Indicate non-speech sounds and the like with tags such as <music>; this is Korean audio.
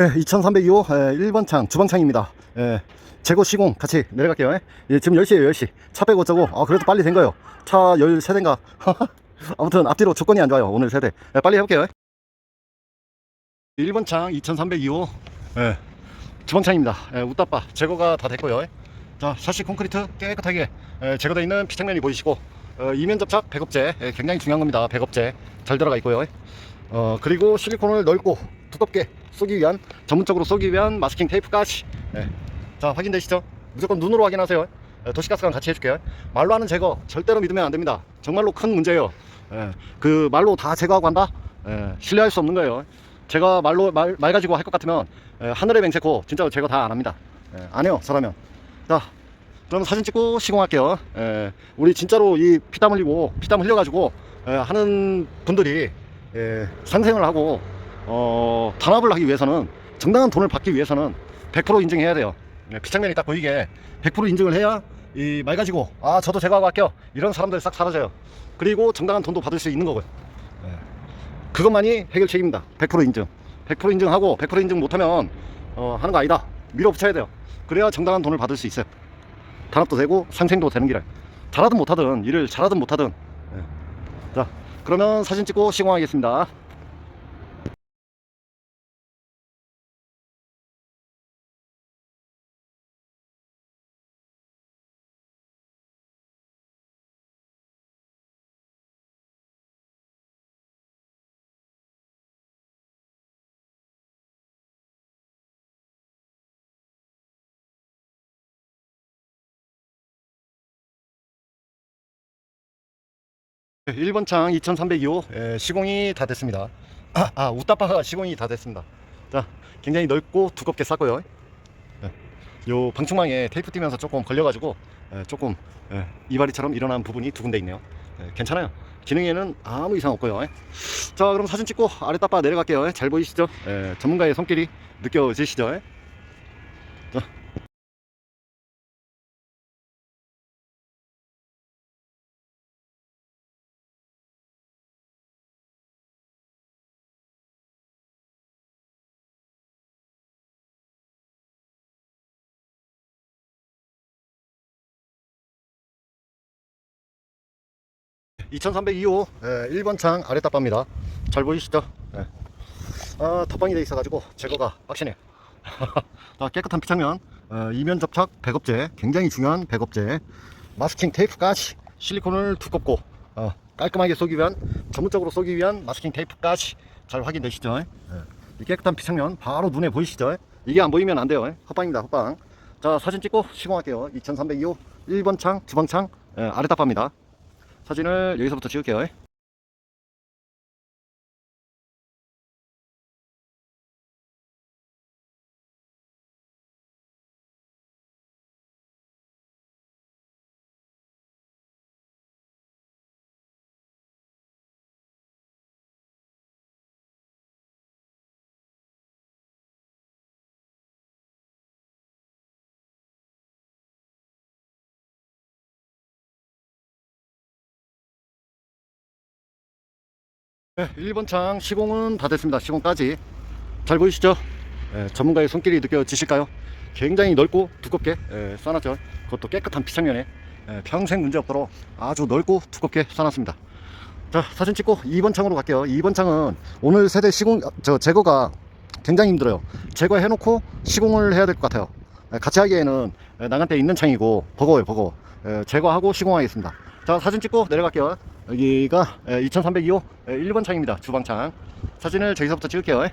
네, 2302호 1번 창 주방창입니다. 예, 재고 시공 같이 내려갈게요. 예. 예, 지금 10시에요 10시. 차 빼고 어쩌고 아 그래도 빨리 된 거예요. 차 13대인가 <laughs> 아무튼 앞뒤로 조건이 안 좋아요 오늘 세대. 예, 빨리 해볼게요. 1번 창 2302호 예, 주방창입니다. 예, 웃다빠 제거가 다 됐고요. 자 사시 콘크리트 깨끗하게 예, 제거되어 있는 피창면이 보이시고 어, 이면 접착 백업재 예, 굉장히 중요한 겁니다. 백업재 잘 들어가 있고요. 어, 그리고 실리콘을 넓고 두껍게 쏘기 위한 전문적으로 쏘기 위한 마스킹 테이프까지. 예. 자 확인되시죠? 무조건 눈으로 확인하세요. 예, 도시가스랑 같이 해줄게요. 말로 하는 제거 절대로 믿으면 안 됩니다. 정말로 큰 문제예요. 예, 그 말로 다 제거하고 한다? 예, 신뢰할 수 없는 거예요. 제가 말로 말, 말 가지고 할 것 같으면 예, 하늘에 맹세코 진짜로 제거 다 안 합니다. 예, 안 해요 저라면 자 그럼 사진 찍고 시공할게요. 예, 우리 진짜로 이 피땀 흘리고 피땀 흘려가지고 예, 하는 분들이 예, 상생을 하고 어, 단합을 하기 위해서는 정당한 돈을 받기 위해서는 100% 인증해야 돼요. 예, 피창면이 딱 보이게 100% 인증을 해야 이말 가지고 아 저도 제거하고 할게요 이런 사람들 싹 사라져요. 그리고 정당한 돈도 받을 수 있는 거고요. 예. 그것만이 해결책입니다. 100% 인증. 100% 인증하고 100% 인증 못하면 어, 하는 거 아니다. 밀어붙여야 돼요. 그래야 정당한 돈을 받을 수 있어요. 단합도 되고 상생도 되는 길에 잘하든 못하든 일을 잘하든 못하든 예. 자 그러면 사진 찍고 시공하겠습니다. 1번 창 2302호 예, 시공이 다 됐습니다. 아, 아 웃다파가 시공이 다 됐습니다. 자, 굉장히 넓고 두껍게 쌌고요. 예, 요 방충망에 테이프 띄면서 조금 걸려가지고 예, 조금 예, 이발이처럼 일어난 부분이 두 군데 있네요. 예, 괜찮아요. 기능에는 아무 이상 없고요. 예. 자, 그럼 사진 찍고 아래 따빠 내려갈게요. 예, 잘 보이시죠? 예, 전문가의 손길이 느껴지시죠? 예? 자. 2302호 1번 창 아래 따빠입니다. 잘 보이시죠? 예. 아, 탑방이 돼 있어가지고 제거가 빡시네요. <laughs> 자, 깨끗한 피창면, 어, 이면 접착 백업재, 굉장히 중요한 백업재, 마스킹 테이프까지 실리콘을 두껍고 어, 깔끔하게 쏘기 위한 전문적으로 쏘기 위한 마스킹 테이프까지 잘 확인되시죠? 예. 이 깨끗한 피창면 바로 눈에 보이시죠? 이게 안 보이면 안 돼요. 예. 헛방입니다, 헛방. 자, 사진 찍고 시공할게요. 2302호 1번 창, 주방 창 예, 아래 따빠입니다. 사진을 여기서부터 찍을게요. 네, 1번 창 시공은 다 됐습니다. 시공까지. 잘 보이시죠? 예, 전문가의 손길이 느껴지실까요? 굉장히 넓고 두껍게 예, 쏴놨죠. 그것도 깨끗한 피창면에 예, 평생 문제 없도록 아주 넓고 두껍게 쏴놨습니다. 자, 사진 찍고 2번 창으로 갈게요. 2번 창은 오늘 세대 시공, 저 제거가 굉장히 힘들어요. 제거해놓고 시공을 해야 될 것 같아요. 예, 같이 하기에는 예, 나간 때 있는 창이고 버거워요, 버거워. 예, 제거하고 시공하겠습니다. 자, 사진 찍고 내려갈게요. 여기가 2302호 1번 창입니다. 주방창. 사진을 저기서부터 찍을게요.